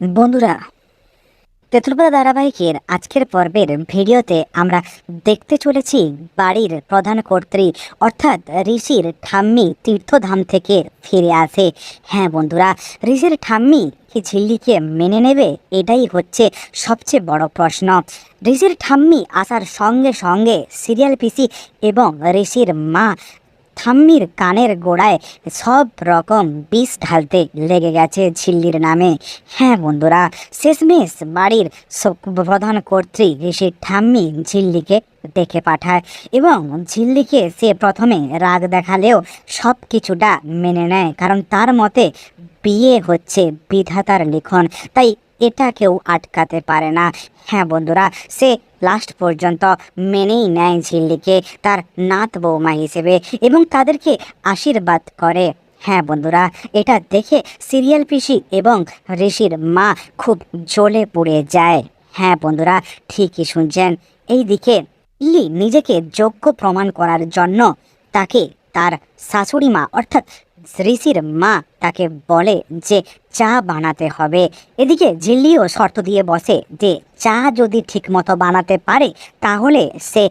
বন্ধুরা তেঁতুলপাতা ধারাবাহিকের আজকের পর্বের ভিডিওতে আমরা দেখতে চলেছি বাড়ির প্রধান কর্ত্রী, অর্থাৎ ঋষির ঠাম্মি তীর্থধাম থেকে ফিরে আসে। হ্যাঁ বন্ধুরা, ঋষির ঠাম্মি কি ঝিল্লিকে মেনে নেবে? এটাই হচ্ছে সবচেয়ে বড় প্রশ্ন। ঋষির ঠাম্মি আসার সঙ্গে সঙ্গে সিরিয়াল পিসি এবং ঋষির মা ঠাম্মির কানের গোড়ায় সব রকম বিষ ঢালতে লেগে গেছে ঝিল্লির নামে। হ্যাঁ বন্ধুরা, শেষমেশ বাড়ির প্রধান কর্ত্রী ঋষির ঠাম্মি ঝিল্লিকে ডেকে পাঠায় এবং ঝিল্লিকে সে প্রথমে রাগ দেখালেও সব কিছুটা মেনে নেয়, কারণ তার মতে বিয়ে হচ্ছে বিধাতার লিখন। তাই এটা কেউ আটকাতে পারে না। হ্যাঁ বন্ধুরা, সে লাস্ট পর্যন্ত মেনেই নেয় ঝিল্লিকে, তার নাত বৌমা হিসেবে এবং তাদেরকে আশীর্বাদ করে। হ্যাঁ বন্ধুরা, এটা দেখে সিরিয়াল পিসি এবং ঋষির মা খুব জ্বলে পুড়ে যায়। হ্যাঁ বন্ধুরা, ঠিকই শুনছেন। এইদিকে ইলি নিজেকে যোগ্য প্রমাণ করার জন্য তাকে তার শাশুড়ি মা, অর্থাৎ ঋষির মা, তাকে বলে যে চা বানাতে হবে। এদিকে ঝিল্লিও শর্ত দিয়ে বসে যে চা যদি ঠিকমতো বানাতে পারে, তাহলে সে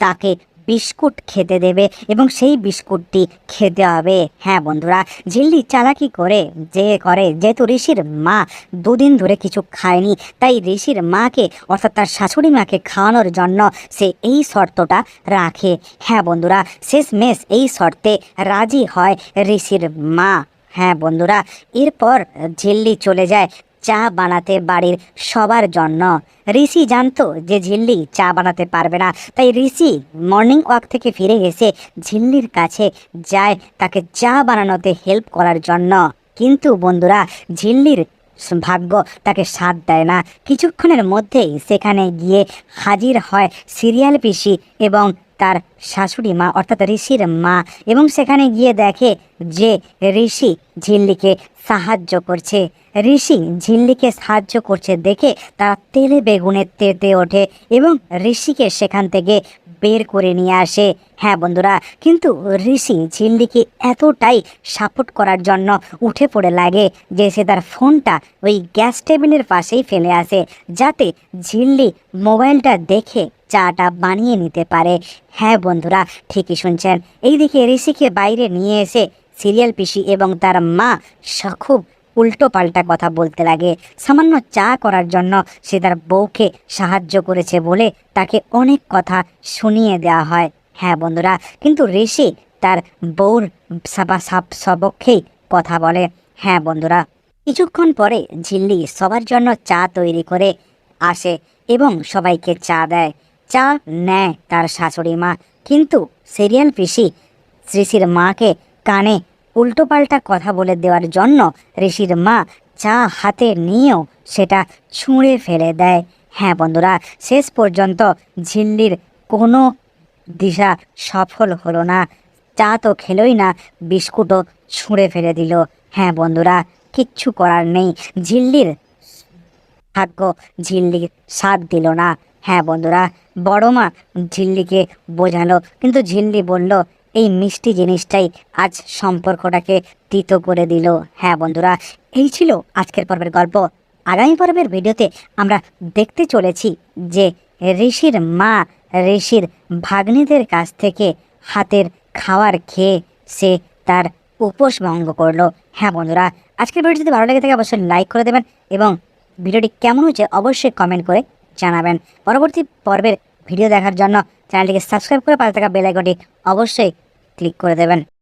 তাকে বিস্কুট খেতে দেবে এবং সেই বিস্কুটটি খেতে হবে। হ্যাঁ বন্ধুরা ঝিল্লি চালাকি করে যে করে যেহেতু ঋষির মা দুদিন ধরে কিছু খায়নি, তাই ঋষির মাকে অর্থাৎ তার শাশুড়ি মাকে খাওয়ানোর জন্য সে এই শর্তটা রাখে। হ্যাঁ বন্ধুরা, শেষমেশ এই শর্তে রাজি হয় ঋষির মা। হ্যাঁ বন্ধুরা, এরপর ঝিল্লি চলে যায় চা বানাতে বাড়ির সবার জন্য। ঋষি জানতো যে ঝিল্লি চা বানাতে পারবে না। তাই ঋষি মর্নিং ওয়াক থেকে ফিরে এসে ঝিল্লির কাছে যায় তাকে চা বানানোতে হেল্প করার জন্য। কিন্তু বন্ধুরা, ঝিল্লির ভাগ্য তাকে সাথ দেয় না। কিছুক্ষণের মধ্যেই সেখানে গিয়ে হাজির হয় সিরিয়াল পিসি এবং তার শাশুড়ি মা, অর্থাৎ ঋষির মা। এবং সেখানে গিয়ে দেখে যে ঋষি ঝিল্লিকে সাহায্য করছে। ঋষি ঝিল্লিকে সাহায্য করছে দেখে তারা তেলে বেগুনে তেতে ওঠে এবং ঋষিকে সেখান থেকে বের করে নিয়ে আসে। হ্যাঁ বন্ধুরা, কিন্তু ঋষি ঝিল্লিকে এতটাই সাপোর্ট করার জন্য উঠে পড়ে লাগে যে সে তার ফোনটা ওই গ্যাস টেবিলের পাশেই ফেলে আসে, যাতে ঝিল্লি মোবাইলটা দেখে চাটা বানিয়ে নিতে পারে। হ্যাঁ বন্ধুরা, ঠিকই শুনছেন। এইদিকে ঋষিকে বাইরে নিয়ে এসে সিরিয়াল পিসি এবং তার মা খুব উল্টো পাল্টা কথা বলতে লাগে। সামান্য চা করার জন্য সে তার বউকে সাহায্য করেছে বলে তাকে অনেক কথা শুনিয়ে দেওয়া হয়। হ্যাঁ বন্ধুরা, কিন্তু ঋষি তার বউর সাবা সাপ সবক্ষেই কথা বলে। হ্যাঁ বন্ধুরা, কিছুক্ষণ পরে ঝিল্লি সবার জন্য চা তৈরি করে আসে এবং সবাইকে চা দেয়। চা নেয় তার শাশুড়ি মা, কিন্তু সিরিয়াল পিসি ঋষির মাকে কানে উল্টোপাল্টা কথা বলে দেওয়ার জন্য ঋষির মা চা হাতে নিয়েও সেটা ছুঁড়ে ফেলে দেয়। হ্যাঁ বন্ধুরা, শেষ পর্যন্ত ঝিল্লির কোনো দিশা সফল হলো না। চা তো খেলোই না, বিস্কুটও ছুঁড়ে ফেলে দিল। হ্যাঁ বন্ধুরা, কিচ্ছু করার নেই। ঝিল্লির ভাগ্য ঝিল্লির সাথ দিল না। হ্যাঁ বন্ধুরা, বড় মা ঝিল্লিকে বোঝালো, কিন্তু ঝিল্লি বলল এই মিষ্টি জিনিসটাই আজ সম্পর্কটাকে তিতো করে দিল। হ্যাঁ বন্ধুরা, এই ছিল আজকের পর্বের গল্প। আগামী পর্বের ভিডিওতে আমরা দেখতে চলেছি যে ঋষির মা, ঋষির ভাগ্নিদের কাছ থেকে হাতের খাওয়ার খেয়ে সে তার উপোস ভঙ্গ করল। হ্যাঁ বন্ধুরা, আজকের ভিডিও যদি ভালো লেগে থাকে অবশ্যই লাইক করে দেবেন এবং ভিডিওটি কেমন হয়েছে অবশ্যই কমেন্ট করে জানাবেন। পরবর্তী পর্বের ভিডিও দেখার জন্য চ্যানেলটিকে সাবস্ক্রাইব করে পাশে থাকা বেল অবশ্যই ক্লিক করে দেবেন